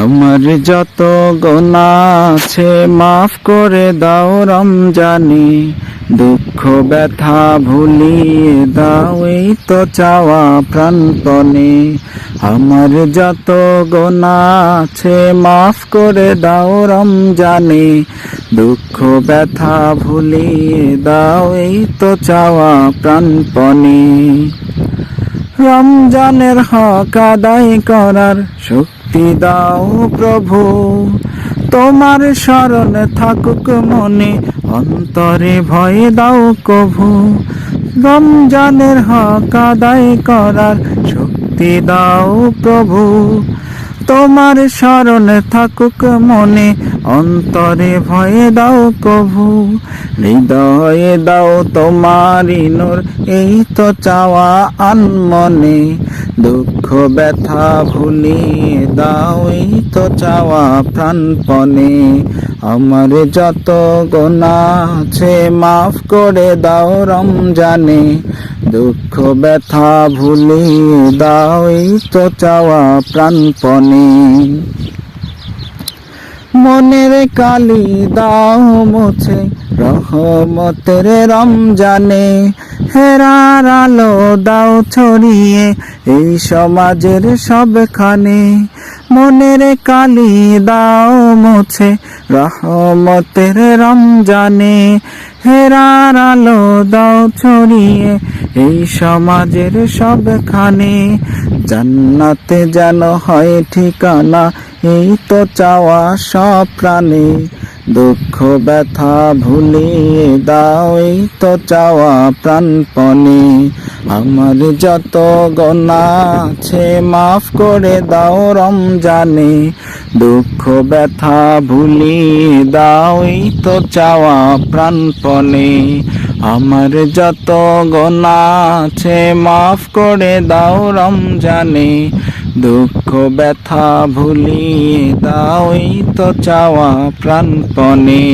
আমার যত গোনা আছে, মাফ করে দাও রমজানে। দুঃখ, ব্যথা ভুলিয়ে দাও, এই তো চাওয়া প্রাণপণে। আমার যত গোনা আছে, মাফ করে দাও রমজানে। দুঃখ, ব্যথা ভুলিয়ে দাও, এই তো চাওয়া প্রাণপণে। রমজানের হক আদায় করার শক্তি দাও প্রভু। তোমার স্মরণ থাকুক মনে, অন্তরে ভয় দাও কভু। রমজানের হক আদায় করার শক্তি দাও প্রভু। তোমার স্মরণ থাকুক মনে, অন্তরে ভয়ে দাও কভু। হৃদয়ে দাও তোমার নূর, এই তো চাওয়া আনমনে। দুঃখ ব্যথা ভুলিয়ে দাও তো চাওয়া প্রাণপণে। আমার যত গোনা আছে মাফ করে দাও রমজানে। দুঃখ ব্যথা ভুলিয়ে দাও এই তো চাওয়া প্রাণপণে। মনের কালি দাও মুছে রহমতের রমজানে। হেরার আলো দাও ছড়িয়ে, এই সমাজের সবখানে। মনের কালি দাও মুছে, রহমতের রমজানে। হেরার আলো দাও ছড়িয়ে, এই সমাজের সবখানে। জান্নাতে যেন হয় ঠিকানা, এই তো চাওয়া সব প্রাণে। দুঃখ ব্যথা ভুলিয়ে দাও তো চাওয়া প্রাণপণে। আমার যত গোনা আছে মাফ করে দাও রমজানে। দুঃখ ব্যথা ভুলিয়ে দাও তো চাওয়া প্রাণপণে। আমার যত গোনা আছে মাফ করে দাও রমজানে। দুঃখ ব্যথা ভুলিয়ে দাও তো চাওয়া প্রাণপণে।